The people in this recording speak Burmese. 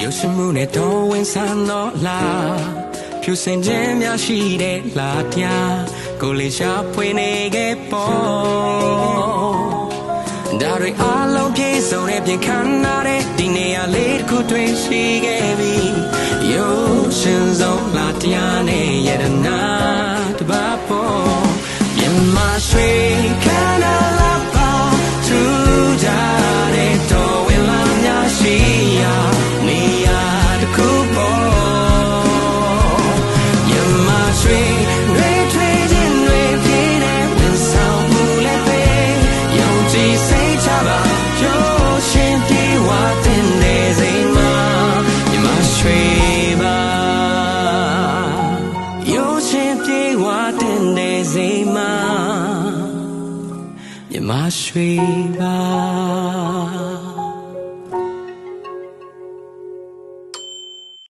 ရုပ်ရှင်မှုနဲ့တော်ဝင်ဆန်းတော့လားဖြူစင်ခြင်းများရှိတဲ့လာတရားကိုလေးရှာဖွေနေခဲ့ပေါ်ဒါတွေအလုံးပြေဆုံးတဲ့ပြင်ခန်းနာတဲ့ဒီနေရာလေးတစ်ခုတွင်ရှိခဲ့ပြီရုပ်ရှင်ဆုံးလာတရားနဲ့ယရနာတပါပေါ်မြန်မာရွှေခန္ဓာ ပြေဝတင်နေစေမှာမြမရွှေပါ